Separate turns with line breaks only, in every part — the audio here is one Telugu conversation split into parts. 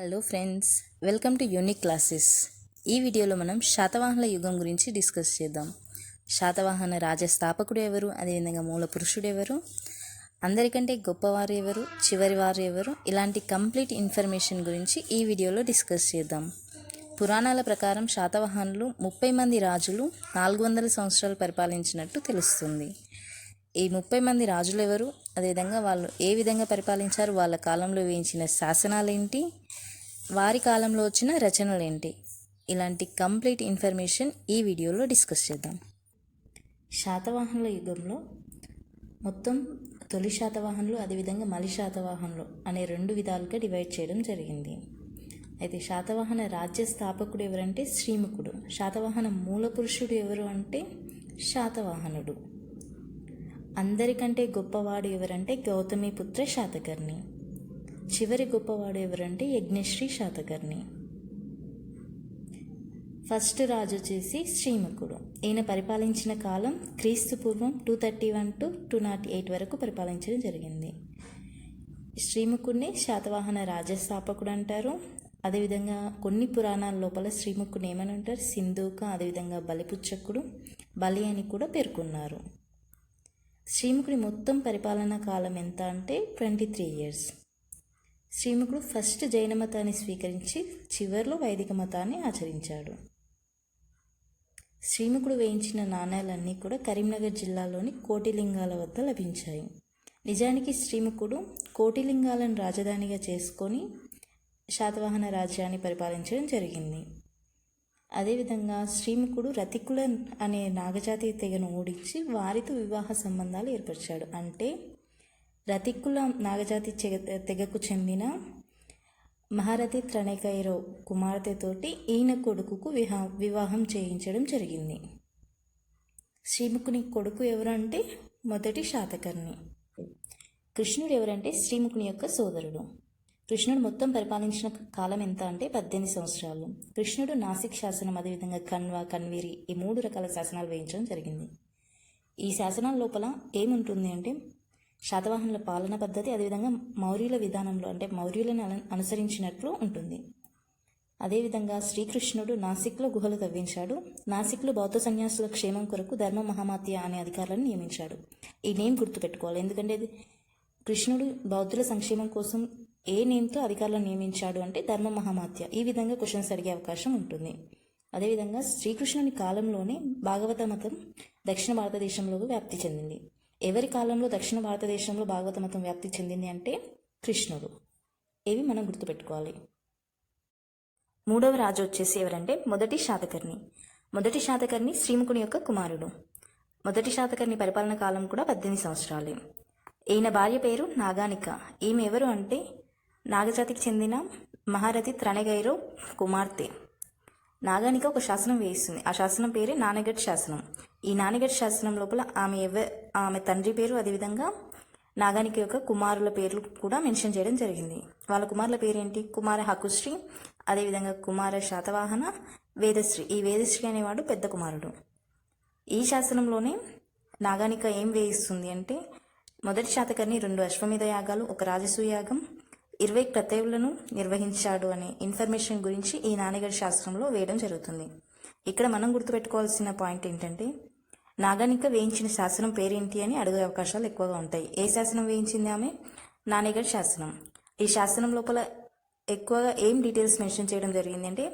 Hello friends welcome to unique classes ఈ వీడియోలో మనం శాతవాహనుల యుగం గురించి డిస్కస్ చేద్దాం. శాతవాహన రాజ స్థాపకుడు ఎవరు? అదేవిధంగా మూల పురుషుడు ఎవరు? అందరికంటే గొప్పవారు ఎవరు? చివరి వారు ఎవరు? ఇలాంటి కంప్లీట్ ఇన్ఫర్మేషన్ గురించి ఈ వీడియోలో డిస్కస్ చేద్దాం. పురాణాల ప్రకారం శాతవాహనులు ముప్పై మంది రాజులు నాలుగు వందల సంవత్సరాలు పరిపాలించినట్టు తెలుస్తుంది. ఈ ముప్పై మంది రాజులు ఎవరు? అదేవిధంగా వాళ్ళు ఏ విధంగా పరిపాలించారు? వాళ్ళ కాలంలో వేయించిన శాసనాలు ఏంటి వారి కాలంలో వచ్చిన రచనలు ఏంటి ఇలాంటి కంప్లీట్ ఇన్ఫర్మేషన్ ఈ వీడియోలో డిస్కస్ చేద్దాం. శాతవాహనుల యుగంలో మొత్తం తొలి శాతవాహనులు అదేవిధంగా మలి శాతవాహనులు అనే రెండు విధాలుగా డివైడ్ చేయడం జరిగింది. అయితే శాతవాహన రాజ్య స్థాపకుడు ఎవరంటే శ్రీముఖుడు. శాతవాహన మూల పురుషుడు ఎవరు అంటే శాతవాహనుడు. అందరికంటే గొప్పవాడు ఎవరంటే గౌతమిపుత్ర శాతకర్ణి. చివరి గొప్పవాడు ఎవరంటే యజ్ఞశ్రీ శాతకర్ణి. ఫస్ట్ రాజు వచ్చేసి శ్రీముఖుడు. ఈయన పరిపాలించిన కాలం క్రీస్తు పూర్వం two thirty one to two nought eight వరకు పరిపాలించడం జరిగింది. శ్రీముఖుడిని శాతవాహన రాజస్థాపకుడు అంటారు. అదేవిధంగా కొన్ని పురాణాల లోపల శ్రీముఖుని ఏమని అంటారు? సింధూక అదేవిధంగా బలిపుచ్చకుడు బలి అని కూడా పేర్కొన్నారు. శ్రీముఖుడి మొత్తం పరిపాలనా కాలం ఎంత అంటే ట్వంటీ త్రీ ఇయర్స్. శ్రీముఖుడు ఫస్ట్ జైన మతాన్ని స్వీకరించి చివరిలో వైదిక మతాన్ని ఆచరించాడు. శ్రీముఖుడు వేయించిన నాణ్యాలన్నీ కూడా కరీంనగర్ జిల్లాలోని కోటిలింగాల వద్ద లభించాయి. నిజానికి శ్రీముఖుడు కోటిలింగాలను రాజధానిగా చేసుకొని శాతవాహన రాజ్యాన్ని పరిపాలించడం జరిగింది. అదేవిధంగా శ్రీముఖుడు రతికుల అనే నాగజాతి తెగను ఓడించి వారితో వివాహ సంబంధాలు ఏర్పరిచాడు. అంటే రతికుల నాగజాతి చెగ- తెగకు చెందిన మహారథి త్రణేకైరో కుమార్తెతోటి ఈయన కొడుకుకు విహా వివాహం చేయించడం జరిగింది. శ్రీముఖుని కొడుకు ఎవరంటే మొదటి శాతకర్ణి. కృష్ణుడు ఎవరంటే శ్రీముఖుని యొక్క సోదరుడు. కృష్ణుడు మొత్తం పరిపాలించిన కాలం ఎంత అంటే పద్దెనిమిది సంవత్సరాలు. కృష్ణుడు నాసిక్ శాసనం అదేవిధంగా కణ్వ కన్వీరి ఈ మూడు రకాల శాసనాలు వేయించడం జరిగింది. ఈ శాసనాల లోపల ఏముంటుంది అంటే శాతవాహనుల పాలన పద్ధతి అదేవిధంగా మౌర్యుల విధానంలో అంటే మౌర్యులను అనుసరించినట్లు ఉంటుంది. అదేవిధంగా శ్రీకృష్ణుడు నాసిక్లో గుహలు తవ్వించాడు. నాసిక్లో బౌద్ధ సన్యాసుల క్షేమం కొరకు ధర్మ మహామాత్య అనే అధికారులను నియమించాడు. ఈ నేమ్ గుర్తుపెట్టుకోవాలి. ఎందుకంటే ఇది కృష్ణుడు బౌద్ధుల సంక్షేమం కోసం ఏ నేమ్తో అధికారులను నియమించాడు అంటే ధర్మ మహామాత్య. ఈ విధంగా క్వశ్చన్స్ అడిగే అవకాశం ఉంటుంది. అదేవిధంగా శ్రీకృష్ణుని కాలంలోనే భాగవత మతం దక్షిణ భారతదేశంలోకి వ్యాప్తి చెందింది. ఎవరి కాలంలో దక్షిణ భారతదేశంలో భాగవత మతం వ్యాప్తి చెందింది అంటే కృష్ణుడు. ఇవి మనం గుర్తుపెట్టుకోవాలి? మూడవ రాజు వచ్చేసి ఎవరంటే మొదటి శాతకర్ణి. మొదటి శాతకర్ణి శ్రీముఖుని యొక్క కుమారుడు. మొదటి శాతకర్ణి పరిపాలన కాలం కూడా పద్దెనిమిది సంవత్సరాలే. ఈయన భార్య పేరు నాగానిక. ఈమె ఎవరు అంటే నాగజాతికి చెందిన మహారథి త్రణగైరో కుమార్తె. నాగానిక ఒక శాసనం వేయిస్తుంది. ఆ శాసనం పేరే నానగఢ్ శాసనం. ఈ నానగఢ్ శాసనం లోపల ఆమె ఎవ ఆమె తండ్రి పేరు అదేవిధంగా నాగానిక యొక్క కుమారుల పేర్లు కూడా మెన్షన్ చేయడం జరిగింది. వాళ్ళ కుమారుల పేరేంటి? కుమార హకుశ్రీ అదేవిధంగా కుమార శాతవాహన వేదశ్రీ. ఈ వేదశ్రీ అనేవాడు పెద్ద కుమారుడు. ఈ శాసనంలోనే నాగానిక ఏం వేయిస్తుంది అంటే మొదటి శాతకర్ణి రెండు అశ్వమేధ యాగాలు ఒక రాజసూయ యాగం ఇరవై క్రతవులను నిర్వహించాడు అనే ఇన్ఫర్మేషన్ గురించి ఈ నాన్నగారి శాస్త్రంలో వేయడం జరుగుతుంది. ఇక్కడ మనం గుర్తుపెట్టుకోవాల్సిన పాయింట్ ఏంటంటే నాగానిక వేయించిన శాసనం పేరేంటి అని అడిగే అవకాశాలు ఎక్కువగా ఉంటాయి. ఏ శాసనం వేయించింది ఆమె? నానేగడ్ శాసనం. ఈ శాసనం లోపల ఎక్కువగా ఏం డీటెయిల్స్ మెన్షన్ చేయడం జరిగిందంటే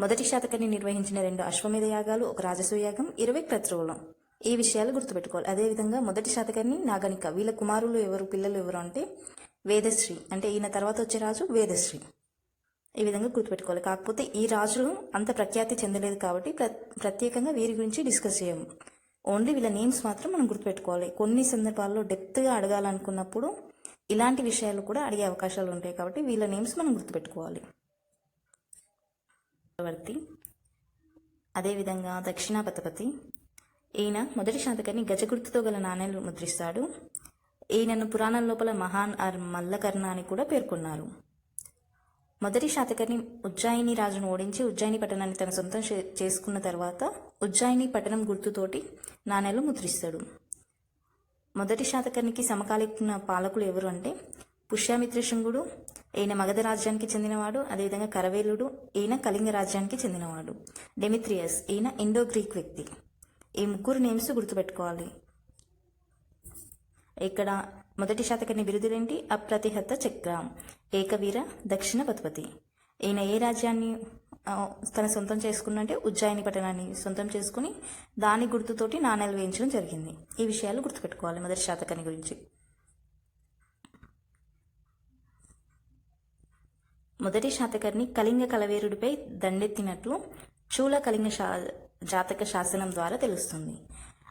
మొదటి శాతకాన్ని నిర్వహించిన రెండు అశ్వమేధ యాగాలు ఒక రాజసూయ యాగం ఇరవై క్రతువులం ఈ విషయాలు గుర్తుపెట్టుకోవాలి. అదేవిధంగా మొదటి శాతకాన్ని నాగనిక వీళ్ళ కుమారులు ఎవరు పిల్లలు ఎవరు అంటే వేదశ్రీ. అంటే ఈయన తర్వాత వచ్చే రాజు వేదశ్రీ. ఈ విధంగా గుర్తుపెట్టుకోవాలి. కాకపోతే ఈ రాజులు అంత ప్రఖ్యాతి చెందలేదు కాబట్టి ప్ర ప్రత్యేకంగా వీరి గురించి డిస్కస్ చేయము. ఓన్లీ వీళ్ళ నేమ్స్ మాత్రం మనం గుర్తుపెట్టుకోవాలి. కొన్ని సందర్భాల్లో డెప్త్గా అడగాలనుకున్నప్పుడు ఇలాంటి విషయాలు కూడా అడిగే అవకాశాలు ఉంటాయి కాబట్టి వీళ్ళ నేమ్స్ మనం గుర్తుపెట్టుకోవాలి. చక్రవర్తి అదేవిధంగా దక్షిణాపతపతి. ఈయన మొదటి శాతకర్ణి గజగుర్తుతో గల నాణేలు ముద్రిస్తాడు. ఈయనను పురాణం లోపల మహాన్ ఆర్ మల్లకర్ణ అని కూడా పేర్కొన్నారు. మొదటి శాతకర్ణి ఉజ్జాయిని రాజును ఓడించి ఉజ్జాయిని పట్టణాన్ని తన సొంతం చే- చేసుకున్న తర్వాత ఉజ్జాయిని పట్టణం గుర్తుతోటి నాణేలు ముద్రిస్తాడు. మొదటి శాతకర్ణికి సమకాలీన పాలకులు ఎవరు అంటే పుష్యామిత్ర శృంగుడు ఈయన మగధ రాజ్యానికి చెందినవాడు అదేవిధంగా కరవేలుడు ఈయన కళింగ రాజ్యానికి చెందినవాడు. డెమిత్రియస్ ఈయన ఇండో గ్రీక్ వ్యక్తి. ఈ ముగ్గురు నేమ్స్ గుర్తుపెట్టుకోవాలి. ఇక్కడ మొదటి శాతకర్ణి బిరుదులేంటి? అప్రతిహత చక్రం. ఏకవీర దక్షిణ పతుపతి. ఈయన ఏ రాజ్యాన్ని తన సొంతం చేసుకున్నంటే ఉజ్జాయిని పట్టణాన్ని సొంతం చేసుకుని దాని గుర్తుతోటి నాణ్యాలు వేయించడం జరిగింది. ఈ విషయాలు గుర్తుపెట్టుకోవాలి మొదటి శాతకర్ణి గురించి. మొదటి శాతకర్ణి కళింగ కలవేరుడిపై దండెత్తినట్లు చూల కళింగ శా జాతక శాసనం ద్వారా తెలుస్తుంది.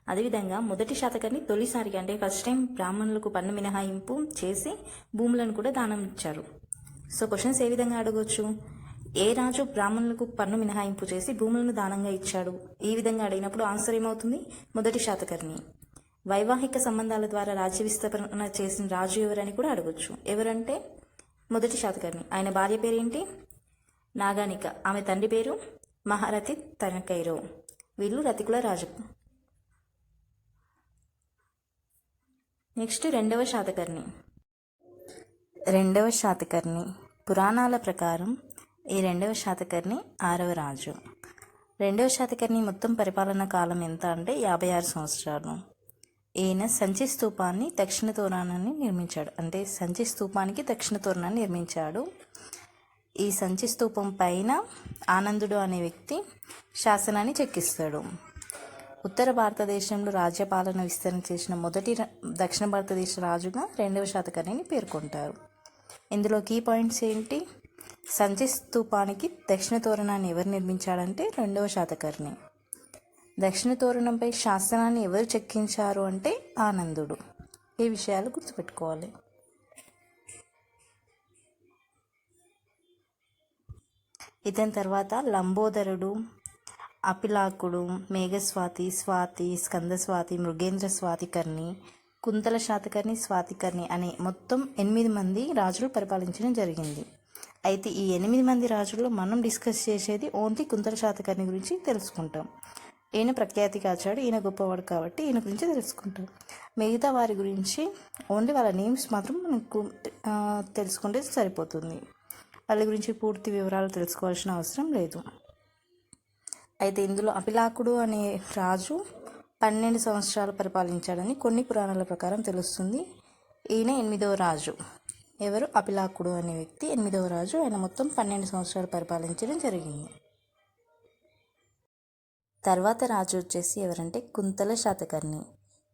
అదేవిధంగా మొదటి శాతకర్ణి తొలిసారిగా అంటే ఫస్ట్ టైం బ్రాహ్మణులకు పన్ను మినహాయింపు చేసి భూములను కూడా దానం ఇచ్చారు. సో క్వశ్చన్స్ ఏ విధంగా అడగవచ్చు ఏ రాజు బ్రాహ్మణులకు పన్ను మినహాయింపు చేసి భూములను దానంగా ఇచ్చాడు? ఈ విధంగా అడిగినప్పుడు ఆన్సర్ ఏమవుతుంది? మొదటి శాతకర్ణి. వైవాహిక సంబంధాల ద్వారా రాజ్య విస్తరణ చేసిన రాజు ఎవరని కూడా అడగొచ్చు. ఎవరంటే? మొదటి శాతకర్ణి. ఆయన భార్య పేరేంటి? నాగానిక. ఆమె తండ్రి పేరు? మహారథి తనకైరో. వీళ్ళు రతికుల రాజు. నెక్స్ట్ రెండవ శాతకర్ణి. రెండవ శాతకర్ణి పురాణాల ప్రకారం ఈ రెండవ శాతకర్ణి ఆరవ రాజు. రెండవ శాతకర్ణి మొత్తం పరిపాలన కాలం ఎంత అంటే యాభై ఆరు సంవత్సరాలు. ఈయన సంచి స్తూపాన్ని దక్షిణ తోరణాన్ని నిర్మించాడు. అంటే సంచి స్తూపానికి దక్షిణ తోరణాన్ని నిర్మించాడు. ఈ సంచి స్తూపం పైన ఆనందుడు అనే వ్యక్తి శాసనాన్ని చెక్కిస్తాడు. ఉత్తర భారతదేశంలో రాజ్యపాలన విస్తరణ చేసిన మొదటి దక్షిణ భారతదేశ రాజుగా రెండవ శాతకర్ణిని పేర్కొంటారు. ఇందులో కీ పాయింట్స్ ఏంటి? సంచి స్తూపానికి దక్షిణ తోరణాన్ని ఎవరు నిర్మించాడంటే రెండవ శాతకర్ణి. దక్షిణ తోరణంపై శాసనాన్ని ఎవరు చెక్కించారు అంటే ఆనందుడు. ఈ విషయాలు గుర్తుపెట్టుకోవాలి. ఇతని తర్వాత లంబోదరుడు అపిలాకుడు మేఘస్వాతి స్వాతి స్కందస్వాతి మృగేంద్ర స్వాతికర్ణి కుంతల శాతకర్ణి స్వాతికర్ణి అనే మొత్తం ఎనిమిది మంది రాజులు పరిపాలించడం జరిగింది. అయితే ఈ ఎనిమిది మంది రాజుల్లో మనం డిస్కస్ చేసేది ఓన్లీ కుంతల శాతకర్ణి గురించి తెలుసుకుంటాం. ఈయన ప్రఖ్యాతి కాచాడు ఈయన గొప్పవాడు కాబట్టి ఈయన గురించి తెలుసుకుంటాం. మిగతా వారి గురించి ఓన్లీ వాళ్ళ నేమ్స్ మాత్రం మనకు తెలుసుకుంటే సరిపోతుంది. వాళ్ళ గురించి పూర్తి వివరాలు తెలుసుకోవాల్సిన అవసరం లేదు. అయితే ఇందులో అపిలాకుడు అనే రాజు పన్నెండు సంవత్సరాలు పరిపాలించాడని కొన్ని పురాణాల ప్రకారం తెలుస్తుంది. ఈయన ఎనిమిదవ రాజు. ఎవరు? అపిలాకుడు అనే వ్యక్తి ఎనిమిదవ రాజు. ఆయన మొత్తం పన్నెండు సంవత్సరాలు పరిపాలించడం జరిగింది. తర్వాత రాజు వచ్చేసి ఎవరంటే కుంతల శాతకర్ణి.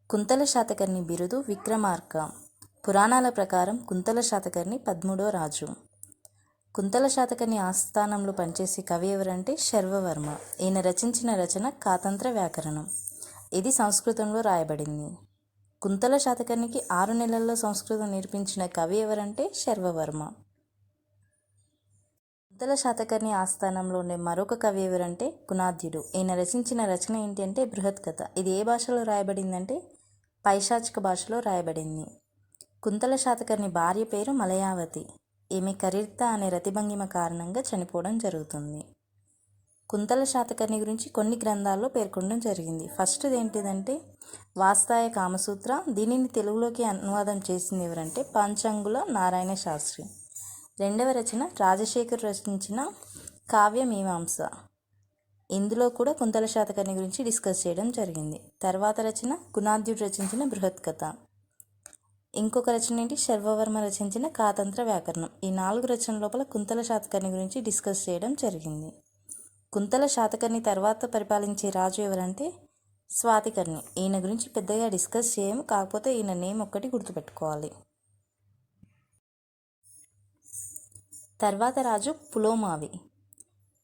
కుంతల శాతకర్ణి బిరుదు విక్రమార్క. పురాణాల ప్రకారం కుంతల శాతకర్ణి పదమూడో రాజు. కుంతల శాతకర్ణి ఆస్థానంలో పనిచేసే కవి ఎవరంటే శర్వవర్మ. ఈయన రచించిన రచన కాతంత్ర వ్యాకరణం. ఇది సంస్కృతంలో రాయబడింది. కుంతల శాతకర్ణికి ఆరు నెలల్లో సంస్కృతం నేర్పించిన కవి ఎవరంటే శర్వవర్మ. కుంతల శాతకర్ణి ఆస్థానంలో ఉండే మరొక కవి ఎవరంటే కునాద్యుడు ఈయన రచించిన రచన ఏంటి అంటే బృహత్ కథ. ఇది ఏ భాషలో రాయబడిందంటే పైశాచిక భాషలో రాయబడింది. కుంతల శాతకర్ణి భార్య పేరు మలయావతి. ఈమె కరిర్త అనే రతిభంగిమ కారణంగా చనిపోవడం జరుగుతుంది. కుంతల శాతకర్ణి గురించి కొన్ని గ్రంథాల్లో పేర్కొనడం జరిగింది. ఫస్ట్ ఏంటిదంటే వాస్తాయ కామసూత్ర. దీనిని తెలుగులోకి అనువాదం చేసింది ఎవరంటే పంచాంగుల నారాయణ శాస్త్రి. రెండవ రచన రాజశేఖర్ రచించిన కావ్య మీమాంస. ఇందులో కూడా కుంతల శాతకర్ణి గురించి డిస్కస్ చేయడం జరిగింది. తర్వాత రచన గుణాద్యుడు రచించిన బృహత్ కథ ఇంకొక రచన ఏంటి? శర్వవర్మ రచించిన కాతంత్ర వ్యాకరణం. ఈ నాలుగు రచన లోపల కుంతల శాతకర్ణి గురించి డిస్కస్ చేయడం జరిగింది. కుంతల శాతకర్ణి తర్వాత పరిపాలించే రాజు ఎవరంటే స్వాతికర్ణి. ఈయన గురించి పెద్దగా డిస్కస్ చేయము కాకపోతే ఈయన నేమ్ ఒక్కటి గుర్తుపెట్టుకోవాలి. తర్వాత రాజు పులోమావి.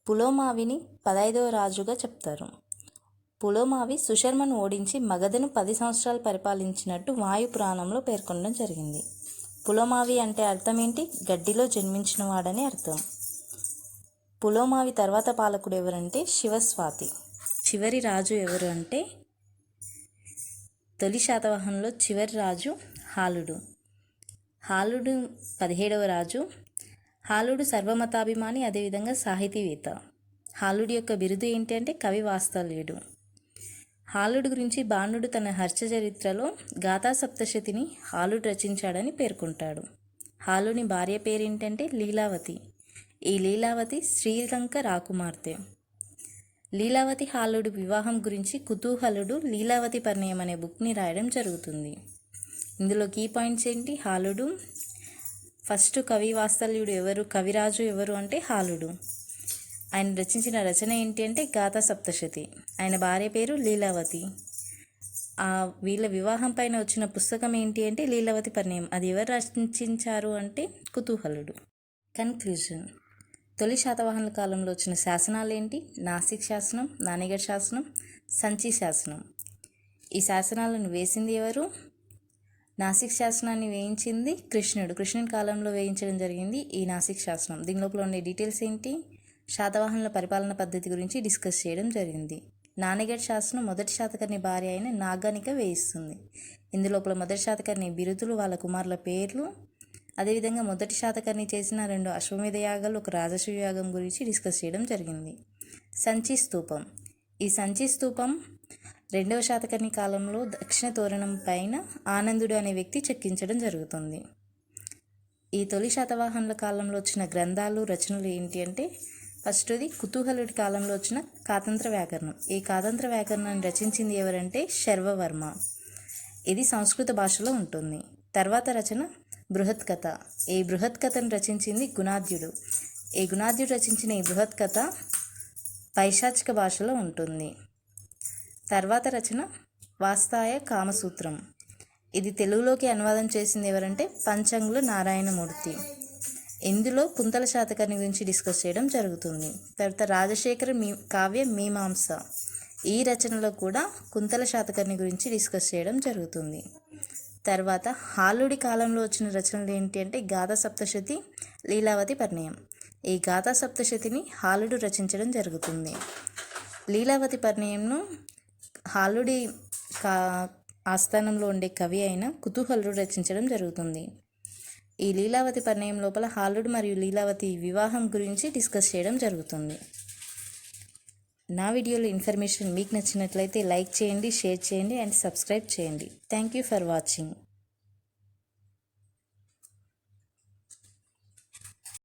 పులోమావిని పదైదవ రాజుగా చెప్తారు. పులోమావి సుశర్మను ఓడించి మగధను పది సంవత్సరాలు పరిపాలించినట్టు వాయు పురాణంలో పేర్కొనడం జరిగింది. పులోమావి అంటే అర్థం ఏంటి? గడ్డిలో జన్మించిన వాడని అర్థం. పులోమావి తర్వాత పాలకుడు ఎవరంటే శివస్వాతి. చివరి రాజు ఎవరు అంటే? తొలి శాతవాహనంలో చివరి రాజు హాలుడు. హాలుడు పదిహేడవ రాజు. హాలుడు సర్వమతాభిమాని అదేవిధంగా సాహితీవేత్త. హాలుడి యొక్క బిరుదు ఏంటి అంటే కవి వాస్తవ్యుడు. హాలుడు గురించి బాణుడు తన హర్ష చరిత్రలో గాథా సప్తశతిని హాలుడు రచించాడని పేర్కొంటాడు. హాలుని భార్య పేరేంటంటే లీలావతి. ఈ లీలావతి శ్రీలంక రాకుమార్తె. లీలావతి హాలుడు వివాహం గురించి కుతూహలుడు లీలావతి పరిణయం అనే బుక్ని రాయడం జరుగుతుంది. ఇందులో కీ పాయింట్స్ ఏంటి? హాలుడు ఫస్ట్ కవి వాత్సల్యుడు ఎవరు? కవిరాజు ఎవరు అంటే హాలుడు. ఆయన రచించిన రచన ఏంటి అంటే గాథా సప్తశతి. ఆయన భార్య పేరు లీలావతి. ఆ వీళ్ళ వివాహం పైన వచ్చిన పుస్తకం ఏంటి అంటే లీలావతి పరిణయం. అది ఎవరు రచించారు అంటే కుతూహలుడు. కన్క్లూజన్ తొలి శాతవాహనుల కాలంలో వచ్చిన శాసనాలు ఏంటి? నాసిక్ శాసనం నానిగర్ శాసనం సంచి శాసనం. ఈ శాసనాలను వేసింది ఎవరు? నాసిక్ శాసనాన్ని వేయించింది కృష్ణుడు. కృష్ణుని కాలంలో వేయించడం జరిగింది ఈ నాసిక్ శాసనం. దీని లోపల ఉండే డీటెయిల్స్ ఏంటి? శాతవాహనుల పరిపాలన పద్ధతి గురించి డిస్కస్ చేయడం జరిగింది. నానగఢ్ శాసనం మొదటి శాతకర్ణి భార్య అయిన నాగానిక వేయిస్తుంది. ఇందులోపల మొదటి శాతకర్ణి బిరుదులు వాళ్ళ కుమారుల పేర్లు అదేవిధంగా మొదటి శాతకర్ణి చేసిన రెండు అశ్వమేధ యాగాలు ఒక రాజసూయ యాగం గురించి డిస్కస్ చేయడం జరిగింది. సంచి స్తూపం ఈ సంచి స్తూపం రెండవ శాతకర్ణి కాలంలో దక్షిణ తోరణం పైన ఆనందుడు అనే వ్యక్తి చెక్కించడం జరుగుతుంది. ఈ తొలి శాతవాహనుల కాలంలో వచ్చిన గ్రంథాలు రచనలు ఏంటి అంటే ఫస్ట్ది కుతూహలుడి కాలంలో వచ్చిన కాతంత్ర వ్యాకరణం. ఈ కాతంత్ర వ్యాకరణాన్ని రచించింది ఎవరంటే శర్వవర్మ. ఇది సంస్కృత భాషలో ఉంటుంది. తర్వాత రచన బృహత్ కథ ఈ బృహత్ కథను రచించింది గుణాద్యుడు ఈ గుణాద్యుడు రచించిన ఈ బృహత్ కథ పైశాచిక భాషలో ఉంటుంది. తర్వాత రచన వాస్తాయ కామసూత్రం. ఇది తెలుగులోకి అనువాదం చేసింది ఎవరంటే పంచంగుల నారాయణమూర్తి. ఇందులో కుంతల శాతకర్ణి గురించి డిస్కస్ చేయడం జరుగుతుంది. తర్వాత రాజశేఖర మీ కావ్య మీమాంస. ఈ రచనలో కూడా కుంతల శాతకర్ణి గురించి డిస్కస్ చేయడం జరుగుతుంది. తర్వాత హాలుడి కాలంలో వచ్చిన రచనలు ఏంటి అంటే గాథా సప్తశతి లీలావతి పరిణయం. ఈ గాథా సప్తశతిని హాలుడు రచించడం జరుగుతుంది. లీలావతి పరిణయంను హాలుడి కా ఆస్థానంలో ఉండే కవి అయిన కుతూహలుడు రచించడం జరుగుతుంది. ఈ లీలావతి పరిణయం లోపల హాలుడు మరియు లీలావతి వివాహం గురించి డిస్కస్ చేయడం జరుగుతుంది. నా వీడియోలో ఇన్ఫర్మేషన్ మీకు నచ్చినట్లయితే లైక్ చేయండి షేర్ చేయండి అండ్ సబ్స్క్రైబ్ చేయండి. Thank you for watching.